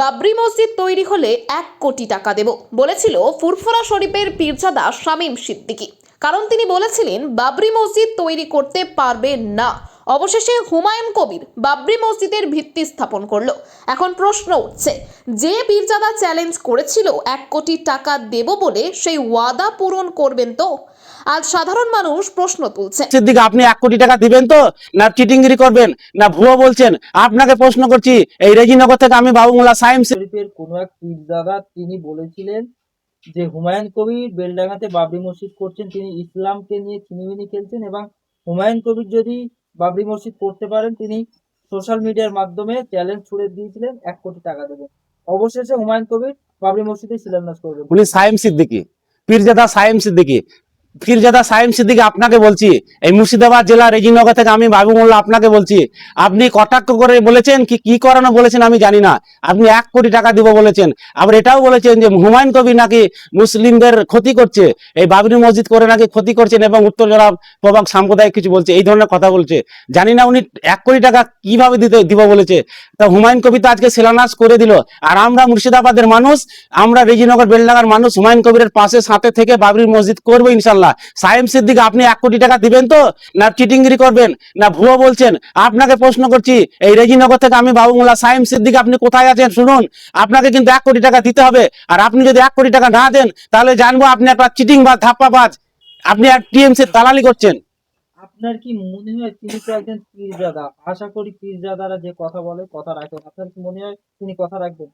বাবরি মসজিদ তৈরি হলে এক কোটি টাকা দেব, বলেছিল ফুরফুরা শরীফের পীরজাদা শামীম সিদ্দিকী। কারণ তিনি বলেছিলেন, বাবরি মসজিদ তৈরি করতে পারবেন না। অবশেষে হুমায়ুন কবির বাবরি মসজিদের ভিত্তি স্থাপন করল। এখন প্রশ্ন উঠছে, যে পীরজাদা চ্যালেঞ্জ করেছিল, এক কোটি টাকা দেব বলে সেই ওয়াদা পূরণ করবেন তো? আজ সাধারণ মানুষ প্রশ্ন তুলছে দিকে আপনি এক কোটি টাকা দিবেন তো না চিটিংগিরি করবেন না ভুয়ো বলছেন আপনাকে প্রশ্ন করছি এই রেজিনগর থেকে আমি বাবুমুল্লাহ সাইম শরীফের কোনো এক পীরজাদা তিনি বলেছিলেন যে হুমায়ুন কবির বেলডাঙ্গাতে বাবরি মসজিদ করছেন তিনি ইসলামকে নিয়ে ছিনিমিনি খেলছেন এবং হুমায়ুন কবির যদি বাবরি মসজিদ করতে পারেন তিনি সোশ্যাল মিডিয়ার মাধ্যমে চ্যালেঞ্জ ছুড়ে দিয়েছিলেন এক কোটি টাকা দেবেন। অবশেষে হুমায়ুন কবির বাবরি মসজিদে শিলান্যাস করবেন উনি সাইম সিদ্দিকি পীরজাদা সাইম সিদ্দিকি পীরজাদা সাইম সিদ্দিকি আপনাকে বলছি, এই মুর্শিদাবাদ জেলা রেজিনগর থেকে আমি বাবুমুল্লাহ আপনাকে বলছি, আপনি কটাক্ষ করে বলেছেন কি কি করানো বলেছেন আমি জানি না, আপনি এক কোটি টাকা দিব বলেছেন, আবার এটাও বলেছেন যে হুমায়ুন কবির নাকি মুসলিমদের ক্ষতি করছে, এই বাবরি মসজিদ করে নাকি ক্ষতি করছেন এবং উত্তর জেলা প্রভাগ সাম্প্রদায়িক কিছু বলছে, এই ধরনের কথা বলছে, জানি না উনি এক কোটি টাকা কীভাবে দিতে, দিব বলেছে, তা হুমায়ুন কবির তো আজকে শিলান্যাস করে দিল, আর আমরা মুর্শিদাবাদের মানুষ, আমরা রেজিনগর, বেলডাঙ্গার মানুষ, হুমায়ুন কবিরের পাশে, সাথে থেকে বাবরি মসজিদ করব ইনশাল্লাহ। সাইম সিদ্দিক আপনি এক কোটি টাকা দিবেন তো? না চিটিংগিরি করবেন? না ভুয়ো বলছেন? আপনাকে প্রশ্ন করছি, এই রেজিনগর থেকে আমি বাবুমুল্লাহ সাইম সিদ্দিক আপনি কোথায় আছেন? শুনুন, আপনাকে কিন্তু এক কোটি টাকা দিতে হবে। আর আপনি যদি এক কোটি টাকা না দেন, তাহলে জানব আপনি একটা চিটিং বা ধাপ্পাবাজ। আপনি এক টিএমসি দালালি করছেন। আপনার কি মনে হয় তিনি তো একজন পীরজাদা? আশা করি পীরজাদারা যে কথা বলে, কথা রাখেন আপনার কি মনে হয় তিনি কথা রাখবেন?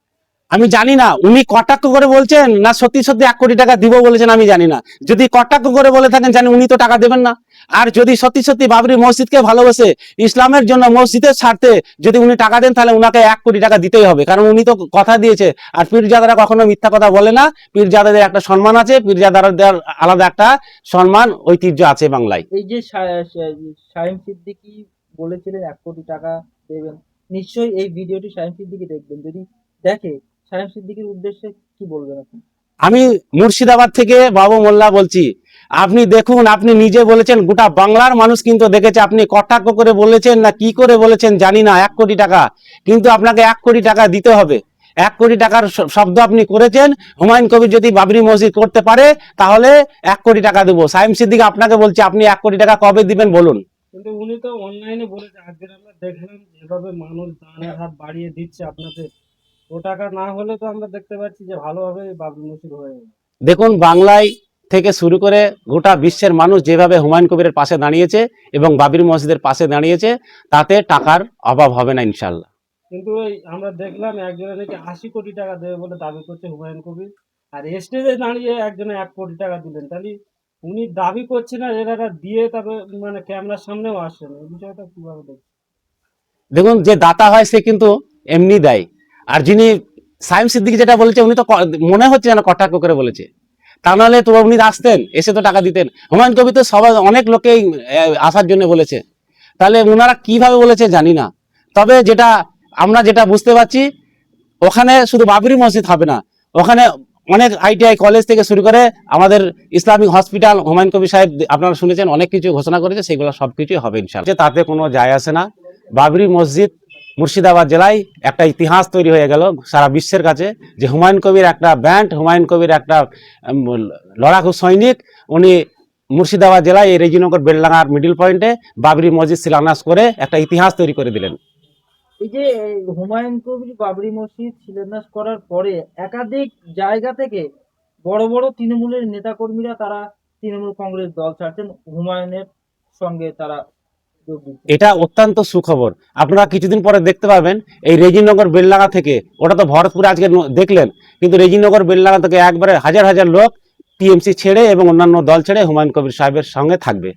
আমি জানি না, উনি কটাক্ষ করে বলছেন, না, সত্যি সত্যি এক কোটি টাকা দিব বলেছেন, আমি জানি না। যদি কটাক্ষ করে বলে থাকেন, জানি উনি তো টাকা দেবেন না। আর যদি সত্যি সত্যি বাবরি মসজিদকে ভালোবাসে ইসলামের জন্য মসজিদের স্বার্থে যদি উনি টাকা দেন, তাহলে উনাকে এক কোটি টাকা দিতেই হবে। কারণ উনি তো কথা দিয়েছে, আর পীরজাদারা কখনো মিথ্যা কথা বলে না। পীরজাদাদের একটা সম্মান আছে পীরজাদারা পীরজাদাদের আলাদা একটা সম্মান, ঐতিহ্য আছে বাংলায়। এই যে সা- সা- সিদ্দিকি বলেছিলেন, এক কোটি টাকা দেবেন। নিশ্চয়ই এই ভিডিওটি শাহিম সিদ্দিকি দেখবেন। যদি দেখে সিদ্দিকির উদ্দেশ্যে কি বলবেন আপনি? আমি মুর্শিদাবাদ থেকে বাবু মোল্লা বলছি। আপনি দেখুন আপনি নিজে বলেছেন গোটা বাংলার মানুষ কিন্তু দেখেছে আপনি কটাক্ষ করে বলেছেন না কি করে বলেছেন জানি না এক কোটি টাকা। কিন্তু আপনাকে এক কোটি টাকা দিতে হবে। এক কোটি টাকার শব্দ আপনি করেছেন হুমায়ুন কবির যদি বাবরি মসজিদ করতে পারে তাহলে এক কোটি টাকা দেবো। সাইম সিদ্দিক আপনাকে বলছি আপনি এক কোটি টাকা কবে দিবেন বলুন। কিন্তু উনি তো অনলাইনে বলেছে আজকে আমরা দেখলাম যেভাবে মানুষ দানের হাত বাড়িয়ে দিচ্ছে আপনাদের। ও টাকা না হলে তো আমরা দেখতে পাচ্ছি যে ভালোভাবে মসজিদ হয়ে দেখুন বাংলায় থেকে শুরু করে গোটা বিশ্বের মানুষ যেভাবে হুমায়ুন কবিরের পাশে দাঁড়িয়েছে এবং বাবরি মসজিদের পাশে দাঁড়িয়েছে তাতে টাকার অভাব হবে না ইনশাল্লাহ কিন্তু ওই আমরা দেখলাম একজনে নাকি আশি কোটি টাকা দেবে বলে দাবি করছে হুমায়ুন কবির। আর স্টেজে দাঁড়িয়ে একজনে এক কোটি টাকা দিলেন। তাহলে উনি দাবি করছে না এরা দিয়ে তবে মানে ক্যামেরার সামনেও আসছেন এই বিষয়টা কীভাবে দেখছেন? দেখুন যে দাতা হয় সে কিন্তু এমনি দেয়। আর যিনি সাইম সিদ্দিকি যেটা বলেছে, উনি তো মনে হচ্ছে যেন কটাক্ষ করে বলেছে। তা নাহলে তো উনি আসতেন, এসে তো টাকা দিতেন। হুমায়ুন কবি তো সবাই, অনেক লোকেই আসার জন্য বলেছে। তাহলে ওনারা কীভাবে বলেছে জানি না। তবে যেটা আমরা যেটা বুঝতে পারছি, ওখানে শুধু বাবরি মসজিদ হবে না। ওখানে অনেক আইটিআই কলেজ থেকে শুরু করে আমাদের ইসলামিক হসপিটাল হুমায়ুন কবি সাহেব আপনারা শুনেছেন, অনেক কিছু ঘোষণা করেছে, সেগুলো সবকিছুই হবে ইনশাল্লাহ তাতে কোনো যায় আসে না। বাবরি মসজিদ মুর্শিদাবাদ জেলায় একটা ইতিহাস তৈরি হয়ে গেল সারা বিশ্বের কাছে যে হুমায়ুন কবির একটা ব্যান্ড, হুমায়ুন কবির একটা লড়াকু সৈনিক, উনি মুর্শিদাবাদ জেলায় এই রেজিনগর বেলডাঙ্গার মিডিল পয়েন্টে বাবরি মসজিদ শিলান্যাস করে একটা ইতিহাস তৈরি করে দিলেন। এই যে হুমায়ুন কবির বাবরি মসজিদ শিলান্যাস করার পরে একাধিক জায়গা থেকে বড় বড় তৃণমূলের নেতাকর্মীরা তারা তৃণমূল কংগ্রেস দল ছাড়ছেন, হুমায়ুনের সঙ্গে তারা এটা অত্যন্ত সুখবর। আপনারা কিছুদিন পরে দেখতে পাবেন, এই রেজিনগর বেলনাগা থেকে, ওটা তো ভরতপুরে আজকে দেখলেন, কিন্তু রেজিনগর বেলনাগা থেকে একবারে হাজার হাজার লোক টিএমসি ছেড়ে এবং অন্যান্য দল ছেড়ে হুমায়ুন কবির সাহেবের সঙ্গে থাকবে।